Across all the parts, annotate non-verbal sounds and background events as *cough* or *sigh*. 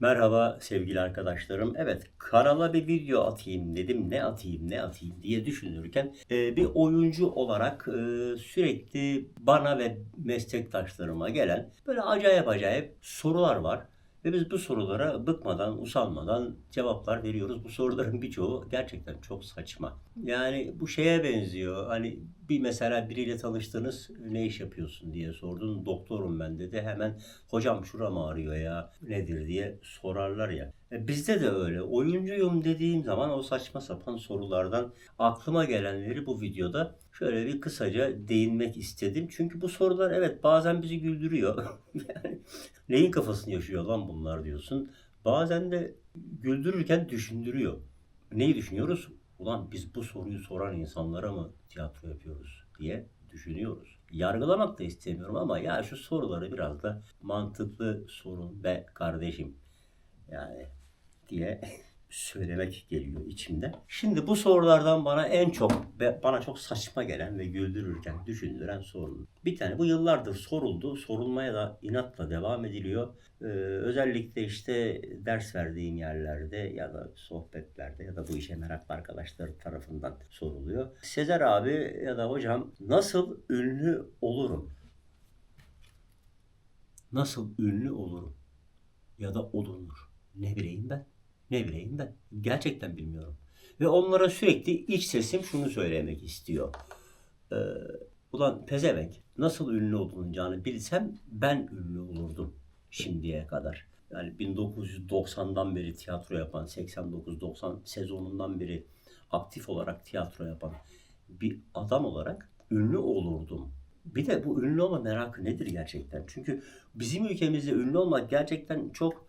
Merhaba sevgili arkadaşlarım. Evet kanala bir video atayım dedim. Ne atayım ne atayım diye düşünürken e, bir oyuncu olarak e, sürekli bana ve meslektaşlarıma gelen böyle acayip acayip sorular var. Ve biz bu sorulara bıkmadan, usanmadan cevaplar veriyoruz. Bu soruların birçoğu gerçekten çok saçma. Yani bu şeye benziyor. Hani bir mesela biriyle tanıştınız, ne iş yapıyorsun diye sordun. Doktorum ben dedi. Hemen hocam şuram ağrıyor ya nedir diye sorarlar ya. E, Bizde de öyle. Oyuncuyum dediğim zaman o saçma sapan sorulardan aklıma gelenleri bu videoda şöyle bir kısaca değinmek istedim. Çünkü bu sorular evet bazen bizi güldürüyor. *laughs* yani neyin kafasını yaşıyor lan bunlar diyorsun. Bazen de güldürürken düşündürüyor. Neyi düşünüyoruz? Ulan biz bu soruyu soran insanlara mı tiyatro yapıyoruz diye düşünüyoruz. Yargılamak da istemiyorum ama ya şu soruları biraz da mantıklı sorun be kardeşim. Yani diye söylemek geliyor içimde. Şimdi bu sorulardan bana en çok bana çok saçma gelen ve güldürürken düşündüren soru. Bir tane bu yıllardır soruldu. Sorulmaya da inatla devam ediliyor. Ee, özellikle işte ders verdiğim yerlerde ya da sohbetlerde ya da bu işe meraklı arkadaşlar tarafından soruluyor. Sezer abi ya da hocam nasıl ünlü olurum? Nasıl ünlü olurum? Ya da olunur? Ne bileyim ben? Ne bileyim ben? Gerçekten bilmiyorum. Ve onlara sürekli iç sesim şunu söylemek istiyor. Ee, ulan pezevenk nasıl ünlü olunacağını bilsem ben ünlü olurdum şimdiye kadar. Yani 1990'dan beri tiyatro yapan, 89-90 sezonundan beri aktif olarak tiyatro yapan bir adam olarak ünlü olurdum. Bir de bu ünlü olma merakı nedir gerçekten? Çünkü bizim ülkemizde ünlü olmak gerçekten çok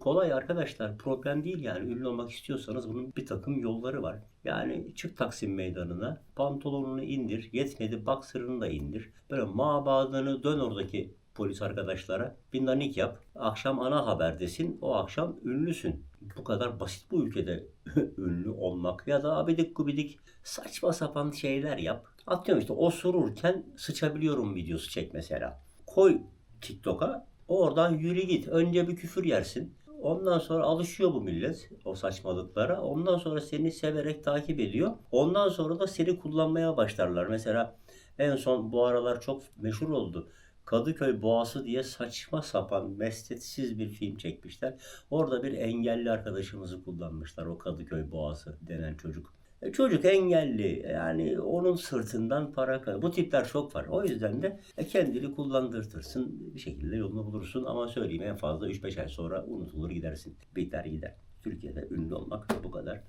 kolay arkadaşlar. Problem değil yani. Ünlü olmak istiyorsanız bunun bir takım yolları var. Yani çık Taksim Meydanı'na, pantolonunu indir, yetmedi baksırını da indir. Böyle mabadını dön oradaki polis arkadaşlara. Bir nanik yap. Akşam ana haberdesin. O akşam ünlüsün. Bu kadar basit bu ülkede *laughs* ünlü olmak. Ya da abidik gubidik saçma sapan şeyler yap. Atıyorum işte osururken sıçabiliyorum videosu çek mesela. Koy TikTok'a oradan yürü git. Önce bir küfür yersin. Ondan sonra alışıyor bu millet o saçmalıklara. Ondan sonra seni severek takip ediyor. Ondan sonra da seni kullanmaya başlarlar. Mesela en son bu aralar çok meşhur oldu. Kadıköy Boğası diye saçma sapan mesnetsiz bir film çekmişler. Orada bir engelli arkadaşımızı kullanmışlar. O Kadıköy Boğası denen çocuk. E, Çocuk engelli yani onun sırtından para kazanıyor. Bu tipler çok var. O yüzden de e, kendini kullandırtırsın bir şekilde yolunu bulursun ama söyleyeyim en fazla 3-5 ay sonra unutulur gidersin. Biter gider. Türkiye'de ünlü olmak bu kadar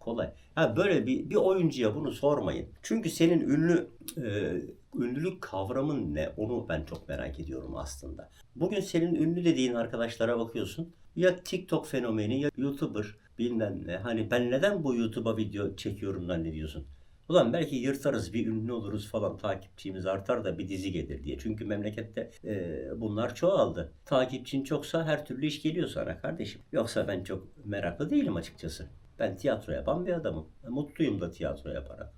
kolay. Ha böyle bir, bir oyuncuya bunu sormayın. Çünkü senin ünlü e, ünlülük kavramın ne? Onu ben çok merak ediyorum aslında. Bugün senin ünlü dediğin arkadaşlara bakıyorsun. Ya TikTok fenomeni ya YouTuber bilmem ne. Hani ben neden bu YouTube'a video çekiyorum zannediyorsun? Ulan belki yırtarız bir ünlü oluruz falan takipçimiz artar da bir dizi gelir diye. Çünkü memlekette e, bunlar çoğaldı. Takipçin çoksa her türlü iş geliyor sana kardeşim. Yoksa ben çok meraklı değilim açıkçası. Ben tiyatro yapan bir adamım. Mutluyum da tiyatro yaparak.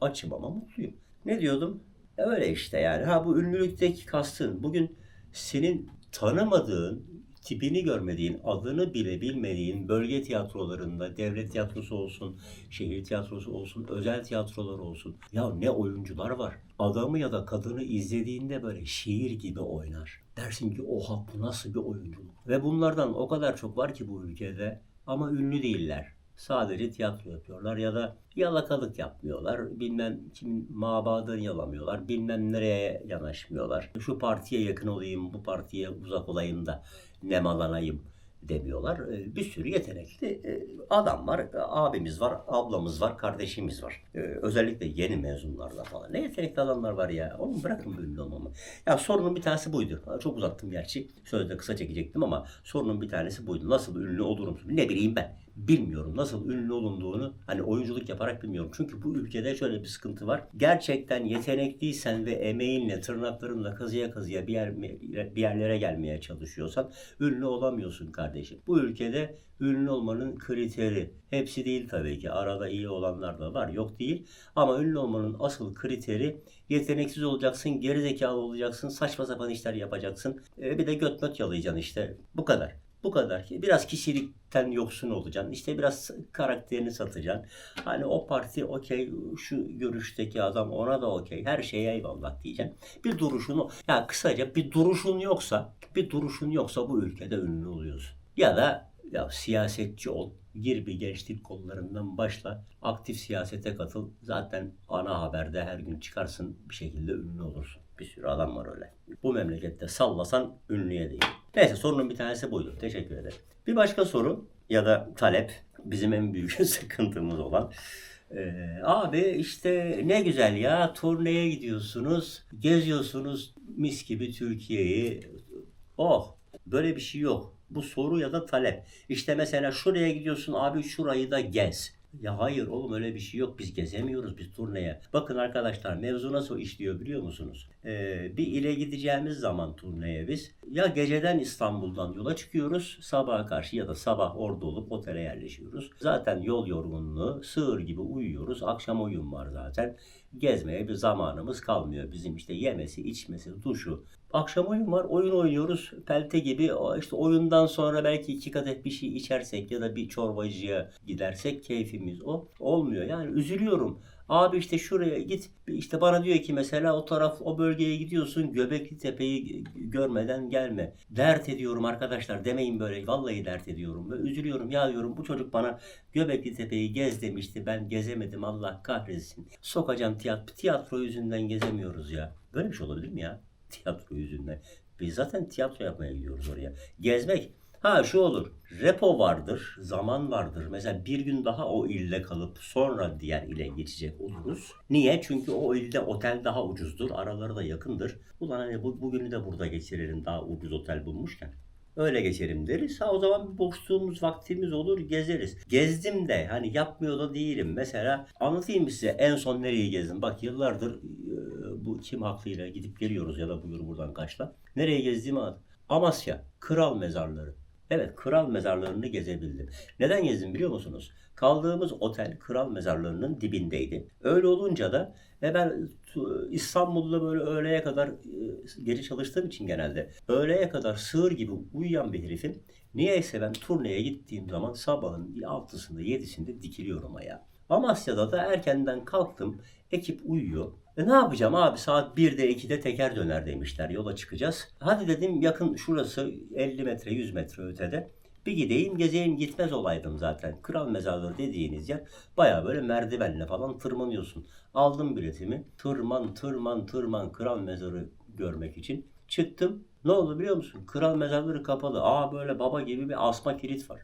Açım ama mutluyum. Ne diyordum? Ya öyle işte yani. Ha bu ünlülükteki kastın bugün senin tanımadığın, tipini görmediğin, adını bile bilmediğin bölge tiyatrolarında, devlet tiyatrosu olsun, şehir tiyatrosu olsun, özel tiyatrolar olsun. Ya ne oyuncular var. Adamı ya da kadını izlediğinde böyle şiir gibi oynar. Dersin ki oha bu nasıl bir oyunculuk. Ve bunlardan o kadar çok var ki bu ülkede ama ünlü değiller. Sadece tiyatro yapıyorlar ya da yalakalık yapmıyorlar. Bilmem kimin mabadını yalamıyorlar. Bilmem nereye yanaşmıyorlar. Şu partiye yakın olayım, bu partiye uzak olayım da nemalanayım demiyorlar. Ee, Bir sürü yetenekli e, adam var. Abimiz var, ablamız var, kardeşimiz var. Ee, Özellikle yeni mezunlarda falan. Ne yetenekli adamlar var ya. Oğlum bırakın ünlü olmamı. Ya sorunun bir tanesi buydu. Çok uzattım gerçi. Sözde kısa çekecektim ama sorunun bir tanesi buydu. Nasıl ünlü olurum? Ne bileyim ben bilmiyorum. Nasıl ünlü olunduğunu hani oyunculuk yaparak bilmiyorum. Çünkü bu ülkede şöyle bir sıkıntı var. Gerçekten yetenekliysen ve emeğinle, tırnaklarınla kazıya kazıya bir, yer, bir yerlere gelmeye çalışıyorsan ünlü olamıyorsun kardeşim. Bu ülkede ünlü olmanın kriteri. Hepsi değil tabii ki. Arada iyi olanlar da var. Yok değil. Ama ünlü olmanın asıl kriteri yeteneksiz olacaksın, gerizekalı olacaksın, saçma sapan işler yapacaksın. E, bir de göt möt yalayacaksın işte. Bu kadar. Bu kadar. Biraz kişilikten yoksun olacaksın. İşte biraz karakterini satacaksın. Hani o parti okey, şu görüşteki adam ona da okey. Her şeye eyvallah diyeceksin. Bir duruşunu, ya kısaca bir duruşun yoksa, bir duruşun yoksa bu ülkede ünlü oluyorsun. Ya da ya siyasetçi ol. Gir bir gençlik kollarından başla. Aktif siyasete katıl. Zaten ana haberde her gün çıkarsın bir şekilde ünlü olursun. Bir sürü adam var öyle. Bu memlekette sallasan ünlüye değil. Neyse sorunun bir tanesi buydu. Teşekkür ederim. Bir başka soru ya da talep bizim en büyük *laughs* sıkıntımız olan. Ee, abi işte ne güzel ya turneye gidiyorsunuz, geziyorsunuz mis gibi Türkiye'yi. Oh böyle bir şey yok. Bu soru ya da talep. İşte mesela şuraya gidiyorsun abi şurayı da gez. Ya hayır oğlum öyle bir şey yok. Biz gezemiyoruz biz turneye. Bakın arkadaşlar mevzu nasıl işliyor biliyor musunuz? Ee, bir ile gideceğimiz zaman turneye biz ya geceden İstanbul'dan yola çıkıyoruz sabaha karşı ya da sabah orada olup otele yerleşiyoruz. Zaten yol yorgunluğu sığır gibi uyuyoruz. Akşam oyun var zaten. Gezmeye bir zamanımız kalmıyor. Bizim işte yemesi, içmesi, duşu. Akşam oyun var, oyun oynuyoruz. Pelte gibi işte oyundan sonra belki iki kadeh bir şey içersek ya da bir çorbacıya gidersek keyfimiz o. Olmuyor. Yani üzülüyorum. Abi işte şuraya git. İşte bana diyor ki mesela o taraf o bölgeye gidiyorsun Göbekli Tepe'yi görmeden gelme. Dert ediyorum arkadaşlar demeyin böyle. Vallahi dert ediyorum ve üzülüyorum. Ya diyorum bu çocuk bana Göbekli Tepe'yi gez demişti. Ben gezemedim Allah kahretsin. Sokacağım tiyatro. Tiyatro yüzünden gezemiyoruz ya. Böyle bir şey olabilir mi ya? Tiyatro yüzünden. Biz zaten tiyatro yapmaya gidiyoruz oraya. Gezmek Ha şu olur. Repo vardır, zaman vardır. Mesela bir gün daha o ilde kalıp sonra diğer ile geçecek oluruz. Niye? Çünkü o ilde otel daha ucuzdur. Araları da yakındır. Ulan hani bu, bugünü de burada geçirelim daha ucuz otel bulmuşken. Öyle geçelim deriz. Ha o zaman bir boşluğumuz, vaktimiz olur, gezeriz. Gezdim de hani yapmıyor da değilim. Mesela anlatayım size en son nereyi gezdim. Bak yıllardır e, bu kim haklıyla gidip geliyoruz ya da buyur buradan kaçla. Nereye gezdiğimi anlat. Amasya, Kral Mezarları. Evet, kral mezarlarını gezebildim. Neden gezdim biliyor musunuz? Kaldığımız otel kral mezarlarının dibindeydi. Öyle olunca da ve ben İstanbul'da böyle öğleye kadar e, gece çalıştığım için genelde öğleye kadar sığır gibi uyuyan bir herifim. Niyeyse ben turneye gittiğim zaman sabahın 6'sında 7'sinde dikiliyorum ayağa. Amasya'da da erkenden kalktım. Ekip uyuyor. E ne yapacağım abi saat 1'de 2'de teker döner demişler yola çıkacağız. Hadi dedim yakın şurası 50 metre 100 metre ötede. Bir gideyim gezeyim gitmez olaydım zaten. Kral mezarları dediğiniz yer baya böyle merdivenle falan tırmanıyorsun. Aldım biletimi tırman tırman tırman kral mezarı görmek için. Çıktım ne oldu biliyor musun? Kral mezarları kapalı. Aa böyle baba gibi bir asma kilit var.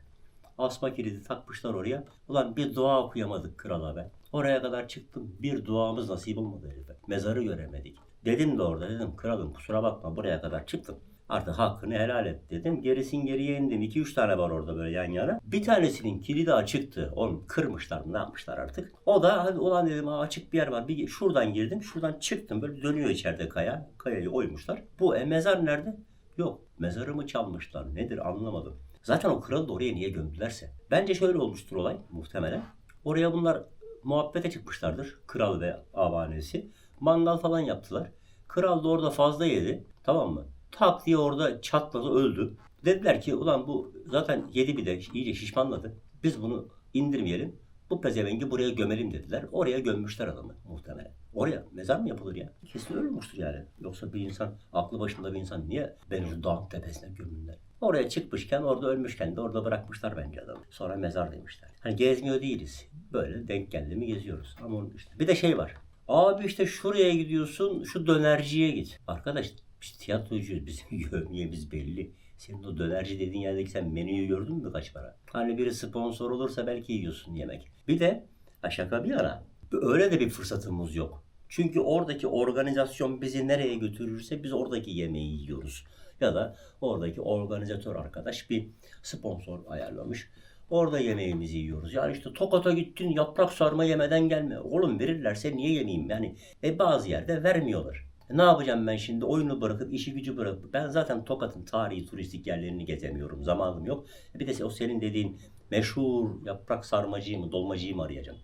Asma kilidi takmışlar oraya. Ulan bir dua okuyamadık krala be. Oraya kadar çıktım. Bir duamız nasip olmadı herife. Mezarı göremedik. Dedim de orada dedim kralım kusura bakma buraya kadar çıktım. Artık hakkını helal et dedim. Gerisin geriye indim. 2-3 tane var orada böyle yan yana. Bir tanesinin kilidi açıktı. Onu kırmışlar mı ne yapmışlar artık. O da hadi ulan dedim açık bir yer var. Bir şuradan girdim. Şuradan çıktım. Böyle dönüyor içeride kaya. Kayayı oymuşlar. Bu e, mezar nerede? Yok. Mezarımı çalmışlar. Nedir anlamadım. Zaten o kralı da oraya niye gömdülerse. Bence şöyle olmuştur olay muhtemelen. Oraya bunlar muhabbete çıkmışlardır. Kral ve avanesi. Mangal falan yaptılar. Kral da orada fazla yedi. Tamam mı? Tak diye orada çatladı öldü. Dediler ki ulan bu zaten yedi bir de iyice şişmanladı. Biz bunu indirmeyelim. Bu pezevengi buraya gömelim dediler. Oraya gömmüşler adamı muhtemelen. Oraya mezar mı yapılır ya? Kesin ölmüştür yani. Yoksa bir insan, aklı başında bir insan niye beni şu dağın tepesine gömünler? Oraya çıkmışken, orada ölmüşken de orada bırakmışlar bence adamı. Sonra mezar demişler. Hani gezmiyor değiliz. Böyle denk geldi mi geziyoruz. Ama işte bir de şey var. Abi işte şuraya gidiyorsun, şu dönerciye git. Arkadaş biz tiyatrocuyuz, bizim *laughs* yövmiyemiz belli. Senin o dönerci dediğin yerdeki sen menüyü gördün mü kaç para? Hani biri sponsor olursa belki yiyorsun yemek. Bir de ha bir ara. Öyle de bir fırsatımız yok. Çünkü oradaki organizasyon bizi nereye götürürse biz oradaki yemeği yiyoruz. Ya da oradaki organizatör arkadaş bir sponsor ayarlamış. Orada yemeğimizi yiyoruz. Yani işte Tokat'a gittin yaprak sarma yemeden gelme. Oğlum verirlerse niye yemeyeyim? Yani e bazı yerde vermiyorlar. E ne yapacağım ben şimdi? Oyunu bırakıp, işi gücü bırakıp. Ben zaten Tokat'ın tarihi turistik yerlerini gezemiyorum. Zamanım yok. E bir de o senin dediğin meşhur yaprak sarmacıyı mı, dolmacıyı mı arayacağım?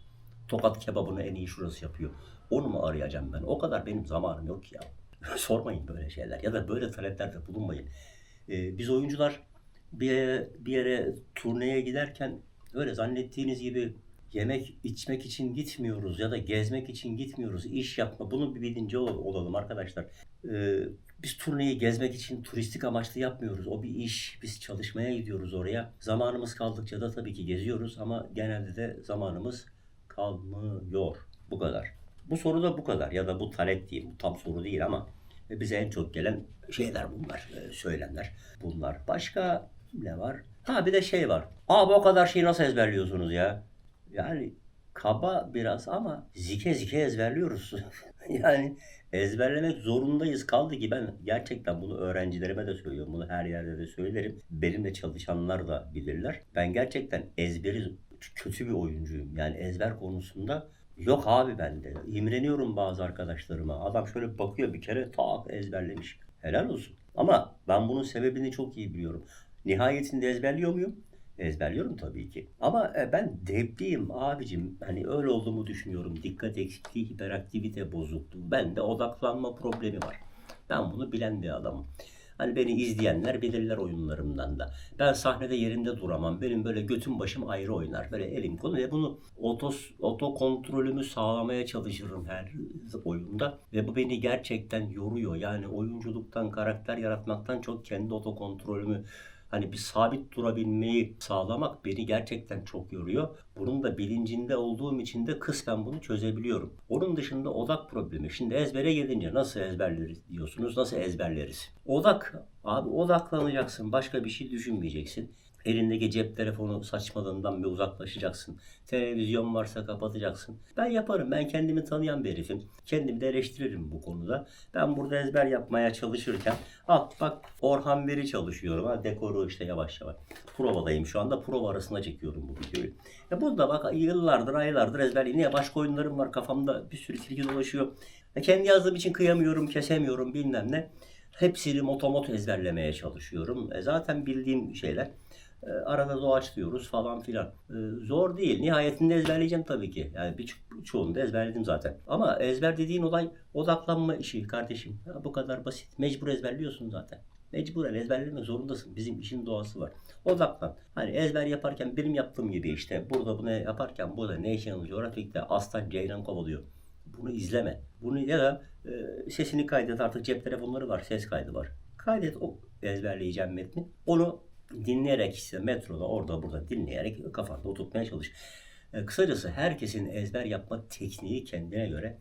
Tokat kebabını en iyi şurası yapıyor. Onu mu arayacağım ben? O kadar benim zamanım yok ya. *laughs* Sormayın böyle şeyler ya da böyle taleplerde bulunmayın. Ee, biz oyuncular bir yere, bir yere turneye giderken öyle zannettiğiniz gibi yemek içmek için gitmiyoruz ya da gezmek için gitmiyoruz. iş yapma. Bunun bir bilinci ol- olalım arkadaşlar. Ee, biz turneyi gezmek için turistik amaçlı yapmıyoruz. O bir iş. Biz çalışmaya gidiyoruz oraya. Zamanımız kaldıkça da tabii ki geziyoruz ama genelde de zamanımız kalmıyor. Bu kadar. Bu soru da bu kadar ya da bu talep diyeyim. Bu tam soru değil ama bize en çok gelen şeyler bunlar, e, söylemler bunlar. Başka ne var? Ha bir de şey var. Abi o kadar şeyi nasıl ezberliyorsunuz ya? Yani kaba biraz ama zike zike ezberliyoruz. *laughs* yani ezberlemek zorundayız. Kaldı ki ben gerçekten bunu öğrencilerime de söylüyorum. Bunu her yerde de söylerim. Benimle çalışanlar da bilirler. Ben gerçekten ezberi kötü bir oyuncuyum. Yani ezber konusunda yok abi bende. İmreniyorum bazı arkadaşlarıma. Adam şöyle bakıyor bir kere tak ezberlemiş. Helal olsun. Ama ben bunun sebebini çok iyi biliyorum. Nihayetinde ezberliyor muyum? Ezberliyorum tabii ki. Ama e, ben debliyim abicim. Hani öyle olduğumu düşünüyorum. Dikkat eksikliği, hiperaktivite bozukluğu. Bende odaklanma problemi var. Ben bunu bilen bir adamım. Hani beni izleyenler bilirler oyunlarımdan da. Ben sahnede yerimde duramam. Benim böyle götüm başım ayrı oynar. Böyle elim kolu ve bunu otos, oto kontrolümü sağlamaya çalışırım her oyunda. Ve bu beni gerçekten yoruyor. Yani oyunculuktan, karakter yaratmaktan çok kendi oto kontrolümü hani bir sabit durabilmeyi sağlamak beni gerçekten çok yoruyor. Bunun da bilincinde olduğum için de kısmen bunu çözebiliyorum. Onun dışında odak problemi. Şimdi ezbere gelince nasıl ezberleriz diyorsunuz, nasıl ezberleriz? Odak, abi odaklanacaksın, başka bir şey düşünmeyeceksin. Elindeki cep telefonu saçmalığından bir uzaklaşacaksın. Televizyon varsa kapatacaksın. Ben yaparım. Ben kendimi tanıyan bir herifim. Kendimi de eleştiririm bu konuda. Ben burada ezber yapmaya çalışırken al bak Orhan Veri çalışıyorum. Ha, dekoru işte yavaş yavaş. Provadayım şu anda. Prova arasında çekiyorum bu videoyu. Ya burada bak yıllardır aylardır ezberleyim. Niye başka oyunlarım var kafamda bir sürü tilki dolaşıyor. Ya kendi yazdığım için kıyamıyorum, kesemiyorum bilmem ne. Hepsini motomot ezberlemeye çalışıyorum. E zaten bildiğim şeyler. E, arada doğaç diyoruz falan filan. E, zor değil. Nihayetinde ezberleyeceğim tabii ki. Yani bir ço- çoğunu da ezberledim zaten. Ama ezber dediğin olay odaklanma işi kardeşim. Ya bu kadar basit. Mecbur ezberliyorsun zaten. Mecburen ezberlemek zorundasın. Bizim işin doğası var. Odaklan. Hani ezber yaparken benim yaptığım gibi işte burada bunu yaparken burada National Geographic'te aslan ceylan kovalıyor. Bunu izleme. Bunu ya da e, sesini kaydet artık cep telefonları var, ses kaydı var. Kaydet o ezberleyeceğim metni. Onu dinleyerek işte metroda orada burada dinleyerek kafanda oturtmaya çalış. E, kısacası herkesin ezber yapma tekniği kendine göre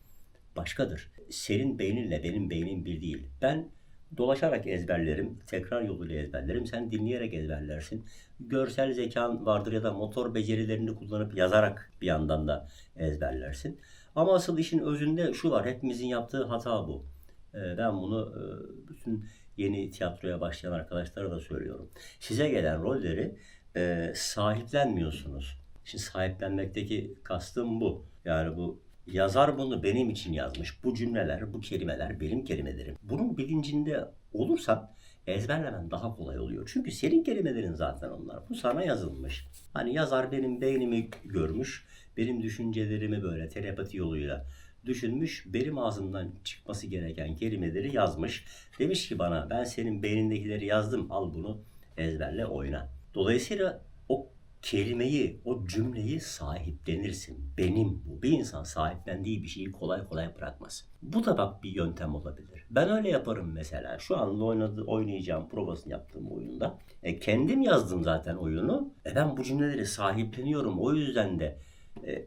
başkadır. Senin beyninle benim beynim bir değil. Ben dolaşarak ezberlerim, tekrar yoluyla ezberlerim. Sen dinleyerek ezberlersin. Görsel zekan vardır ya da motor becerilerini kullanıp yazarak bir yandan da ezberlersin. Ama asıl işin özünde şu var. Hepimizin yaptığı hata bu. E, Ben bunu e, bütün yeni tiyatroya başlayan arkadaşlara da söylüyorum. Size gelen rolleri e, sahiplenmiyorsunuz. Şimdi sahiplenmekteki kastım bu. Yani bu yazar bunu benim için yazmış. Bu cümleler, bu kelimeler benim kelimelerim. Bunun bilincinde olursan ezberlemen daha kolay oluyor. Çünkü senin kelimelerin zaten onlar. Bu sana yazılmış. Hani yazar benim beynimi görmüş, benim düşüncelerimi böyle telepati yoluyla düşünmüş, benim ağzımdan çıkması gereken kelimeleri yazmış. Demiş ki bana ben senin beynindekileri yazdım, al bunu ezberle oyna. Dolayısıyla o kelimeyi, o cümleyi sahiplenirsin. Benim bu. Bir insan sahiplendiği bir şeyi kolay kolay bırakmaz. Bu da bak bir yöntem olabilir. Ben öyle yaparım mesela. Şu anda oynadı, oynayacağım, provasını yaptığım oyunda. E, kendim yazdım zaten oyunu. E, ben bu cümleleri sahipleniyorum. O yüzden de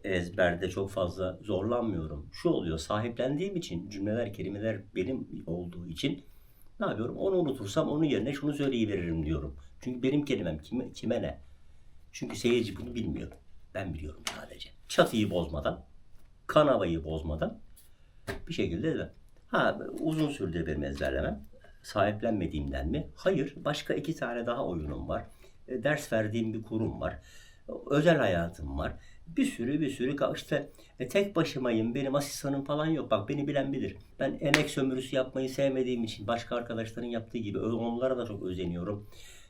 ezberde çok fazla zorlanmıyorum. Şu oluyor, sahiplendiğim için cümleler, kelimeler benim olduğu için ne yapıyorum? Onu unutursam onun yerine şunu söyleyiveririm diyorum. Çünkü benim kelimem kime, kime ne? Çünkü seyirci bunu bilmiyor. Ben biliyorum sadece. Çatıyı bozmadan, kanavayı bozmadan bir şekilde de. Ha uzun sürdü benim ezberlemem. Sahiplenmediğimden mi? Hayır. Başka iki tane daha oyunum var. E, ders verdiğim bir kurum var. Özel hayatım var. Bir sürü bir sürü işte e, tek başımayım. Benim asistanım falan yok. Bak beni bilen bilir. Ben emek sömürüsü yapmayı sevmediğim için başka arkadaşların yaptığı gibi onlara da çok özeniyorum.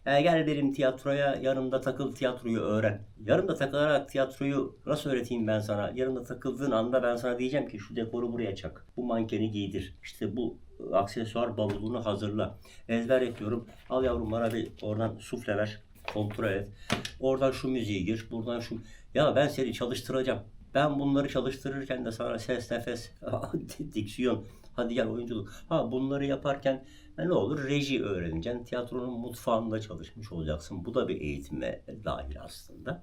E, gel benim tiyatroya yanımda takıl tiyatroyu öğren. Yanımda takılarak tiyatroyu nasıl öğreteyim ben sana? Yanımda takıldığın anda ben sana diyeceğim ki şu dekoru buraya çak. Bu mankeni giydir. İşte bu aksesuar bavulunu hazırla. Ezber yapıyorum. Al yavrum bana bir oradan sufle ver. Kontrol et. Oradan şu müziği gir. Buradan şu. Ya ben seni çalıştıracağım. Ben bunları çalıştırırken de sana ses, nefes, *laughs* diksiyon, hadi gel oyunculuk. Ha bunları yaparken e, ne olur? Reji öğreneceksin. Tiyatronun mutfağında çalışmış olacaksın. Bu da bir eğitime dahil aslında.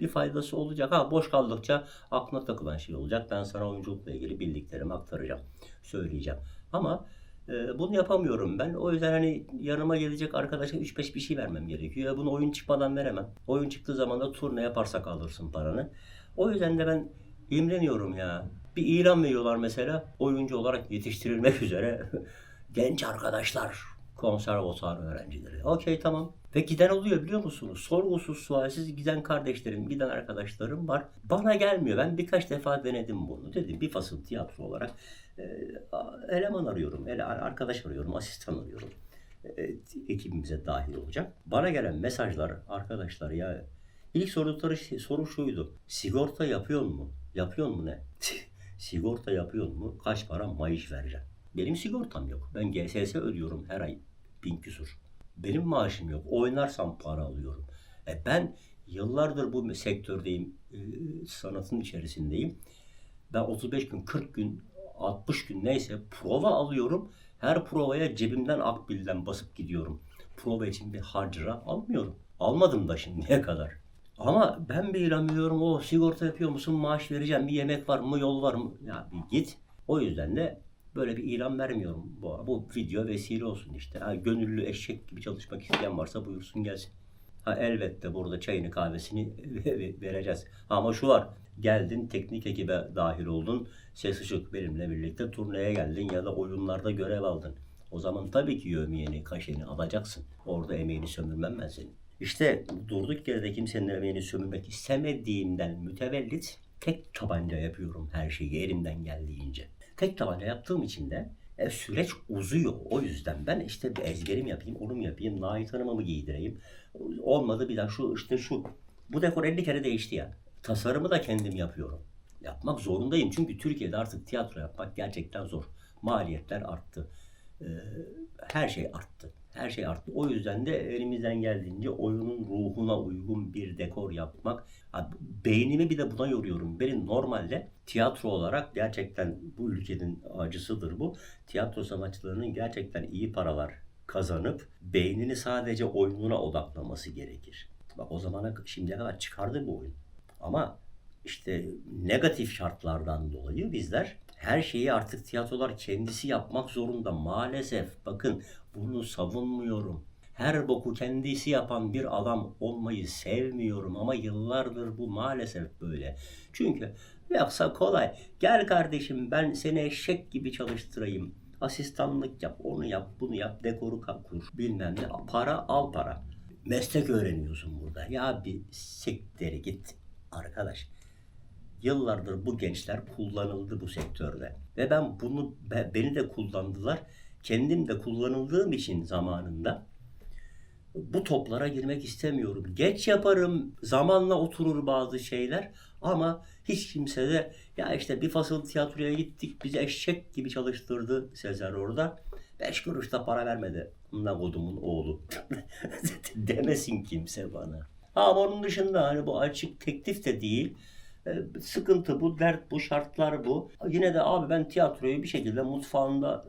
Bir faydası olacak. Ha boş kaldıkça aklına takılan şey olacak. Ben sana oyunculukla ilgili bildiklerimi aktaracağım. Söyleyeceğim. Ama bunu yapamıyorum ben. O yüzden hani yanıma gelecek arkadaşa 3-5 bir şey vermem gerekiyor. Bunu oyun çıkmadan veremem. Oyun çıktığı zaman da turne yaparsak alırsın paranı. O yüzden de ben imreniyorum ya. Bir ilan veriyorlar mesela. Oyuncu olarak yetiştirilmek üzere *laughs* genç arkadaşlar konservatuar öğrencileri. Okey tamam. Ve giden oluyor biliyor musunuz? Sorgusuz sualsiz giden kardeşlerim, giden arkadaşlarım var. Bana gelmiyor. Ben birkaç defa denedim bunu. Dedim bir fasıl tiyatro olarak e, eleman arıyorum, ele, arkadaş arıyorum, asistan arıyorum. E, ekibimize dahil olacak. Bana gelen mesajlar arkadaşlar ya ilk sordukları şey, soru şuydu. Sigorta yapıyor mu? Yapıyor mu ne? *laughs* Sigorta yapıyor mu? Kaç para maaş vereceğim? Benim sigortam yok. Ben GSS ödüyorum her ay bin küsur. Benim maaşım yok. Oynarsam para alıyorum. E ben yıllardır bu sektördeyim, e, sanatın içerisindeyim. Ben 35 gün, 40 gün, 60 gün neyse prova alıyorum. Her provaya cebimden akbilden basıp gidiyorum. Prova için bir harcıra almıyorum. Almadım da şimdiye kadar. Ama ben bir ilan veriyorum. O sigorta yapıyor musun? Maaş vereceğim. Bir yemek var mı? Yol var mı? Ya bir git. O yüzden de böyle bir ilan vermiyorum. Bu, bu video vesile olsun işte. Ha, gönüllü eşek gibi çalışmak isteyen varsa buyursun gelsin. Ha, elbette burada çayını kahvesini *laughs* vereceğiz. Ama şu var. Geldin teknik ekibe dahil oldun. Ses ışık benimle birlikte turneye geldin ya da oyunlarda görev aldın. O zaman tabii ki yövmiyeni, kaşeni alacaksın. Orada emeğini sömürmem ben senin. İşte durduk yerde kimsenin emeğini sömürmek istemediğimden mütevellit tek tabanca yapıyorum her şeyi elimden geldiğince. Tek tabanca yaptığım için de e, süreç uzuyor. O yüzden ben işte bir ezberim yapayım, onu mu yapayım, Nait Hanım'ı mı giydireyim. Olmadı bir daha şu işte şu. Bu dekor 50 kere değişti ya. Tasarımı da kendim yapıyorum. Yapmak zorundayım çünkü Türkiye'de artık tiyatro yapmak gerçekten zor. Maliyetler arttı. Ee, her şey arttı. Her şey arttı. O yüzden de elimizden geldiğince oyunun ruhuna uygun bir dekor yapmak. Beynimi bir de buna yoruyorum. Benim normalde tiyatro olarak gerçekten bu ülkenin acısıdır bu. Tiyatro sanatçılarının gerçekten iyi paralar kazanıp beynini sadece oyununa odaklaması gerekir. Bak o zamana şimdiye kadar çıkardı bu oyun. Ama işte negatif şartlardan dolayı bizler her şeyi artık tiyatrolar kendisi yapmak zorunda. Maalesef bakın bunu savunmuyorum. Her boku kendisi yapan bir adam olmayı sevmiyorum ama yıllardır bu maalesef böyle. Çünkü yoksa kolay. Gel kardeşim ben seni eşek gibi çalıştırayım. Asistanlık yap, onu yap, bunu yap, dekoru kur, bilmem ne. Para al para. Meslek öğreniyorsun burada. Ya bir sekteri git arkadaş. Yıllardır bu gençler kullanıldı bu sektörde. Ve ben bunu, be- beni de kullandılar. Kendim de kullanıldığım için zamanında bu toplara girmek istemiyorum. Geç yaparım, zamanla oturur bazı şeyler ama hiç kimse de ya işte bir fasıl tiyatroya gittik bizi eşek gibi çalıştırdı Sezer orada. Beş kuruş da para vermedi. Amına kodumun oğlu. *laughs* Demesin kimse bana. Ama onun dışında hani bu açık teklif de değil. E, Sıkıntı bu, dert bu, şartlar bu. Yine de abi ben tiyatroyu bir şekilde mutfağında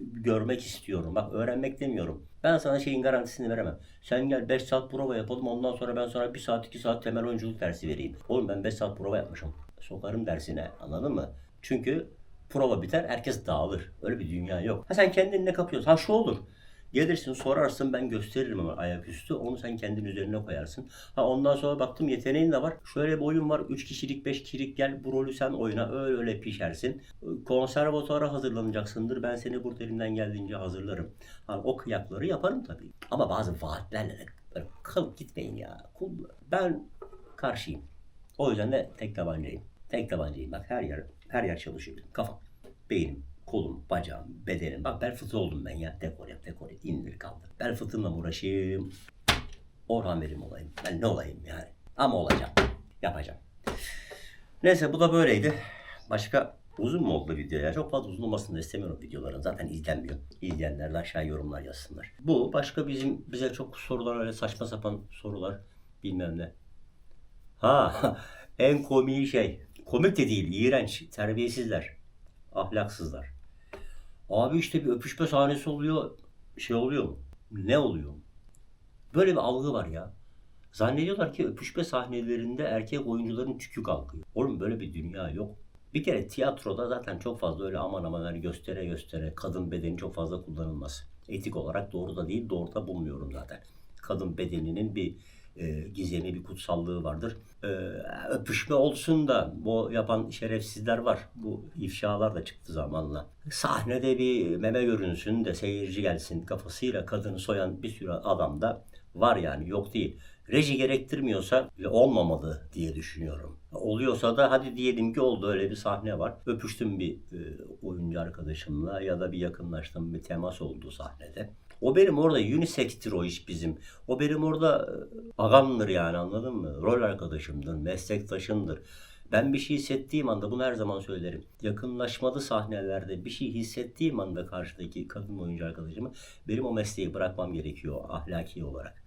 görmek istiyorum. Bak öğrenmek demiyorum. Ben sana şeyin garantisini veremem. Sen gel 5 saat prova yapalım ondan sonra ben sana 1 saat 2 saat temel oyunculuk dersi vereyim. Oğlum ben 5 saat prova yapmışım. Sokarım dersine anladın mı? Çünkü prova biter herkes dağılır. Öyle bir dünya yok. Ha sen kendin ne kapıyorsun? Ha şu olur. Gelirsin sorarsın ben gösteririm ama ayaküstü. Onu sen kendin üzerine koyarsın. Ha ondan sonra baktım yeteneğin de var. Şöyle bir oyun var. 3 kişilik 5 kişilik gel bu rolü sen oyna. Öyle öyle pişersin. Konservatuara hazırlanacaksındır. Ben seni burada elimden geldiğince hazırlarım. Ha, o kıyakları yaparım tabii. Ama bazı vaatlerle de böyle gitmeyin ya. Ben karşıyım. O yüzden de tek tabancayım. Tek tabancayım. Bak her yer her yer çalışıyor. Kafam, beynim, kolum, bacağım, bedenim. Bak bel fıtığı oldum ben ya. Dekor yap, dekor et. indir kaldır. Bel fıtığımla mı uğraşayım? Orhan Verim olayım. Ben ne olayım yani? Ama olacağım. Yapacağım. Neyse bu da böyleydi. Başka Uzun mu oldu video ya? Çok fazla uzun olmasını istemiyorum videoların. Zaten izlenmiyor. İzleyenler de aşağı yorumlar yazsınlar. Bu başka bizim bize çok sorular öyle saçma sapan sorular bilmem ne. Ha *laughs* en komiği şey. Komik de değil. iğrenç. Terbiyesizler. Ahlaksızlar. Abi işte bir öpüşme sahnesi oluyor. Şey oluyor? Ne oluyor? Böyle bir algı var ya. Zannediyorlar ki öpüşme sahnelerinde erkek oyuncuların tükü kalkıyor. Oğlum böyle bir dünya yok. Bir kere tiyatroda zaten çok fazla öyle aman aman hani göstere göstere kadın bedeni çok fazla kullanılmaz. Etik olarak doğru da değil, doğru da bulmuyorum zaten. Kadın bedeninin bir e, gizemi, bir kutsallığı vardır. E, öpüşme olsun da bu yapan şerefsizler var. Bu ifşalar da çıktı zamanla. Sahnede bir meme görünsün de seyirci gelsin kafasıyla kadını soyan bir sürü adam da var yani yok değil. Reji gerektirmiyorsa olmamalı diye düşünüyorum. Oluyorsa da hadi diyelim ki oldu öyle bir sahne var. Öpüştüm bir e, oyuncu arkadaşımla ya da bir yakınlaştım bir temas oldu sahnede. O benim orada unisex'tir o iş bizim. O benim orada e, agamdır yani anladın mı? Rol arkadaşımdır, meslektaşımdır. Ben bir şey hissettiğim anda bunu her zaman söylerim. Yakınlaşmalı sahnelerde bir şey hissettiğim anda karşıdaki kadın oyuncu arkadaşımı benim o mesleği bırakmam gerekiyor ahlaki olarak.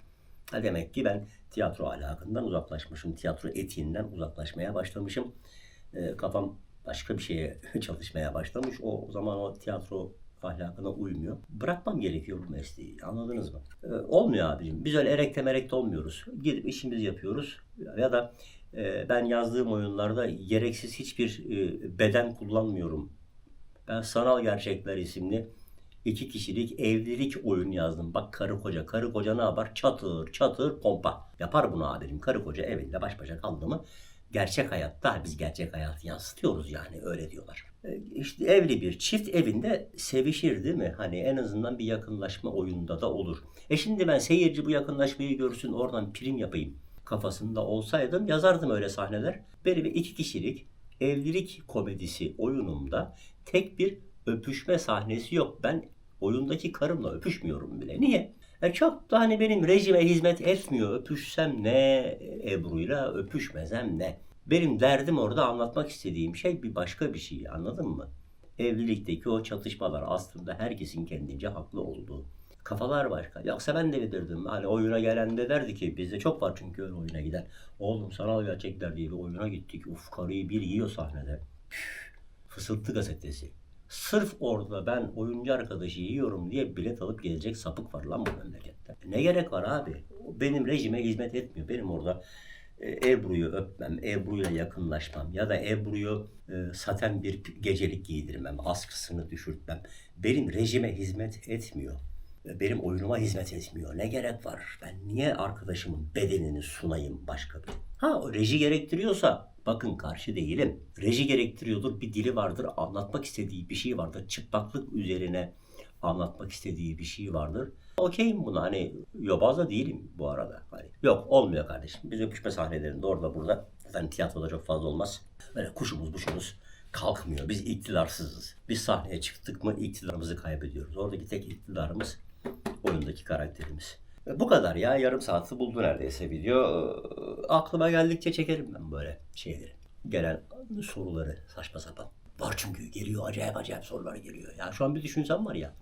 Ha demek ki ben tiyatro ahlakından uzaklaşmışım. Tiyatro etiğinden uzaklaşmaya başlamışım. Ee, kafam başka bir şeye *laughs* çalışmaya başlamış. O, o zaman o tiyatro ahlakına uymuyor. Bırakmam gerekiyor bu mesleği. Anladınız mı? Ee, olmuyor abicim. Biz öyle erekte merekte olmuyoruz. Gidip işimizi yapıyoruz. Ya da e, ben yazdığım oyunlarda gereksiz hiçbir e, beden kullanmıyorum. Ben Sanal Gerçekler isimli iki kişilik evlilik oyun yazdım. Bak karı koca. Karı koca ne yapar? Çatır çatır pompa. Yapar bunu abim. Karı koca evinde baş başa kaldı mı gerçek hayatta biz gerçek hayatı yansıtıyoruz yani öyle diyorlar. E, İşte evli bir çift evinde sevişir değil mi? Hani en azından bir yakınlaşma oyunda da olur. E şimdi ben seyirci bu yakınlaşmayı görsün oradan prim yapayım kafasında olsaydım yazardım öyle sahneler. Benim iki kişilik evlilik komedisi oyunumda tek bir öpüşme sahnesi yok. Ben oyundaki karımla öpüşmüyorum bile. Niye? E çok da hani benim rejime hizmet etmiyor. Öpüşsem ne Ebru'yla öpüşmesem ne. Benim derdim orada anlatmak istediğim şey bir başka bir şey anladın mı? Evlilikteki o çatışmalar aslında herkesin kendince haklı olduğu. Kafalar başka. Yoksa ben de bilirdim. Hani oyuna gelen de derdi ki bizde çok var çünkü öyle oyuna giden. Oğlum sanal gerçekler diye bir oyuna gittik. Uf karıyı bir yiyor sahnede. Üf, Fısıltı gazetesi. Sırf orada ben oyuncu arkadaşı yiyorum diye bilet alıp gelecek sapık var lan bu memlekette. Ne gerek var abi? Benim rejime hizmet etmiyor. Benim orada Ebru'yu öpmem, Ebru'yla yakınlaşmam ya da Ebru'yu e, saten bir gecelik giydirmem, askısını düşürtmem. Benim rejime hizmet etmiyor. Ve Benim oyunuma hizmet etmiyor. Ne gerek var? Ben niye arkadaşımın bedenini sunayım başka bir? Ha reji gerektiriyorsa bakın karşı değilim. Reji gerektiriyordur. Bir dili vardır. Anlatmak istediği bir şey vardır. Çıplaklık üzerine anlatmak istediği bir şey vardır. Okeyim buna hani yobaz da değilim bu arada. Hani, yok olmuyor kardeşim. Biz öpüşme sahnelerinde orada burada. Zaten tiyatroda çok fazla olmaz. Böyle kuşumuz buşumuz kalkmıyor. Biz iktidarsızız. Biz sahneye çıktık mı iktidarımızı kaybediyoruz. Oradaki tek iktidarımız oyundaki karakterimiz. E, Bu kadar ya. Yarım saati buldu neredeyse video. E, Aklıma geldikçe çekerim ben böyle şeyleri. Gelen soruları saçma sapan. Var çünkü geliyor acayip acayip sorular geliyor. Ya şu an bir düşünsem var ya.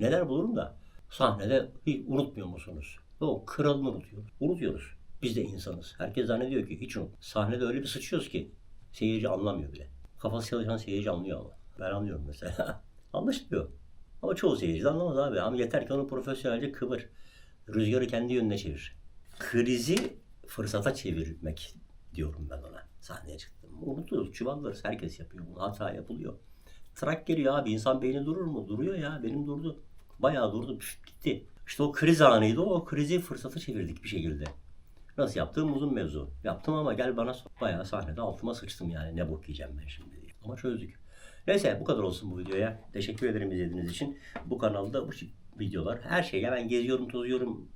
Neler bulurum da sahnede hiç unutmuyor musunuz? O kralını unutuyoruz. Unutuyoruz. Biz de insanız. Herkes zannediyor ki hiç unut. Sahnede öyle bir sıçıyoruz ki seyirci anlamıyor bile. Kafası çalışan seyirci anlıyor ama. Ben anlıyorum mesela. *laughs* Anlaşılıyor. Ama çoğu seyirci de anlamaz abi. Ama yeter ki onu profesyonelce kıvır. Rüzgarı kendi yönüne çevir. Krizi fırsata çevirmek diyorum ben ona. Sahneye çıktım. Unutuyoruz, çuvallarız. Herkes yapıyor bunu. Hata yapılıyor. Trak geliyor abi. İnsan beyni durur mu? Duruyor ya. Benim durdu. Bayağı durdu. Püf, gitti. İşte o kriz anıydı. O krizi fırsata çevirdik bir şekilde. Nasıl yaptığım uzun mevzu. Yaptım ama gel bana sor. Bayağı sahnede altıma sıçtım yani. Ne bok yiyeceğim ben şimdi diye. Ama çözdük. Neyse bu kadar olsun bu videoya. Teşekkür ederim izlediğiniz için. Bu kanalda bu videolar her şeyle ben geziyorum, tozuyorum.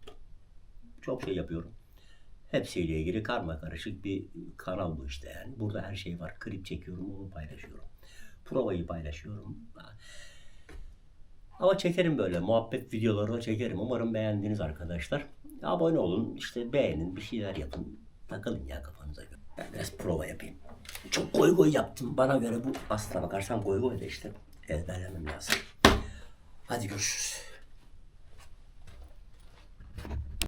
Çok şey yapıyorum. Hepsiyle ilgili karma karışık bir kanal bu işte yani. Burada her şey var. Klip çekiyorum, onu paylaşıyorum. Provayı paylaşıyorum. Ama çekerim böyle. Muhabbet videoları da çekerim. Umarım beğendiniz arkadaşlar. Abone olun, işte beğenin, bir şeyler yapın. Takılın ya kafanıza göre. Ben biraz prova yapayım. Çok goy goy yaptım. Bana göre bu aslına bakarsan goy goy da işte ezberlemem lazım. Hadi görüşürüz.